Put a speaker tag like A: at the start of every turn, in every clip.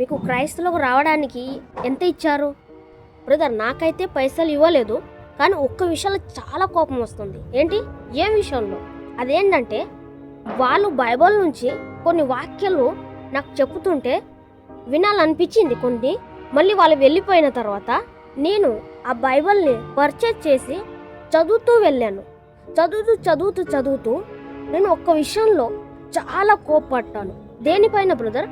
A: మీకు క్రైస్తవులకు రావడానికి ఎంత ఇచ్చారు? బ్రదర్ నాకైతే పైసలు ఇవ్వలేదు కానీ ఒక్క విషయంలో చాలా కోపం వస్తుంది. ఏంటి? ఏ విషయంలో? అదేంటంటే వాళ్ళు బైబిల్ నుంచి కొన్ని వాక్యాలు నాకు చెప్తుంటే వినాలనిపించింది కొన్ని. మళ్ళీ వాళ్ళు వెళ్ళిపోయిన తర్వాత నేను ఆ బైబిల్ని పర్చేజ్ చేసి చదువుతూ వెళ్ళాను. చదువుతూ చదువుతూ చదువుతూ నేను ఒక్క విషయంలో చాలా కోప్పట్టాను దేనిపైన బ్రదర్?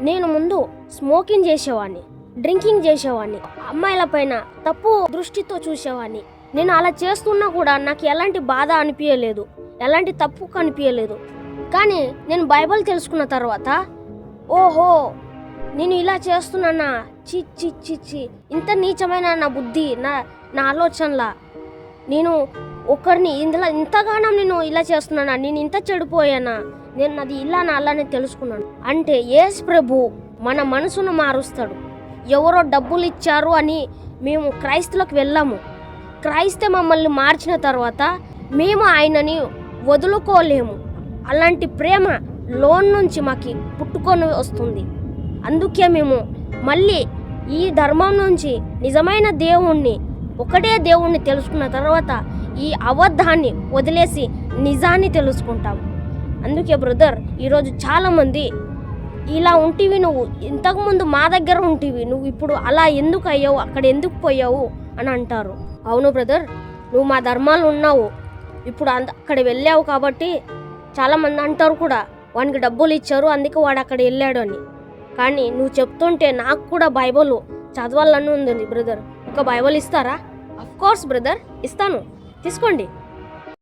A: నేను ముందు స్మోకింగ్ చేసేవాడిని డ్రింకింగ్ చేసేవాడిని అమ్మాయిల పైన తప్పు దృష్టితో చూసేవాడిని నేను అలా చేస్తున్నా కూడా నాకు ఎలాంటి బాధ అనిపించలేదు ఎలాంటి తప్పు కనిపించలేదు కానీ నేను బైబిల్ తెలుసుకున్న తర్వాత ఓహో నేను ఇలా చేస్తున్నానా? చి చి చి చి ఇంత నీచమైన నా బుద్ధి నా నా ఆలోచనలా. నేను ఒకరిని ఇందులో ఇంతగానం నేను ఇలా చేస్తున్నానా? నేను ఇంత చెడిపోయానా? నేను అది ఇలా నా అలానే తెలుసుకున్నాను. అంటే ఏస్ ప్రభు మన మనసును మారుస్తాడు. ఎవరో డబ్బులు ఇచ్చారు అని మేము క్రైస్తులకు వెళ్ళాము. క్రైస్తే మమ్మల్ని మార్చిన తర్వాత మేము ఆయనని వదులుకోలేము. అలాంటి ప్రేమ లోన్ నుంచి మాకు పుట్టుకొని వస్తుంది. అందుకే మేము మళ్ళీ ఈ ధర్మం నుంచి నిజమైన దేవుణ్ణి ఒకటే దేవుణ్ణి తెలుసుకున్న తర్వాత ఈ అబద్ధాన్ని వదిలేసి నిజాన్ని తెలుసుకుంటాం. అందుకే బ్రదర్ ఈరోజు చాలామంది ఇలా ఉంటివి నువ్వు ఇంతకుముందు మా దగ్గర ఉంటివి నువ్వు ఇప్పుడు అలా ఎందుకు అయ్యావు అక్కడ ఎందుకు పోయావు అని అంటారు. అవును బ్రదర్ నువ్వు మా ధర్మాలు ఉన్నావు ఇప్పుడు అంద అక్కడ వెళ్ళావు కాబట్టి చాలామంది అంటారు కూడా వానికి డబ్బులు ఇచ్చారు అందుకే వాడు అక్కడ వెళ్ళాడు అని. కానీ నువ్వు చెప్తుంటే నాకు కూడా బైబుల్ చదవాలని ఉంది బ్రదర్. ఒక బైబుల్ ఇస్తారా? కోర్స్ బ్రదర్ ఇస్తాను. తీసుకోండి.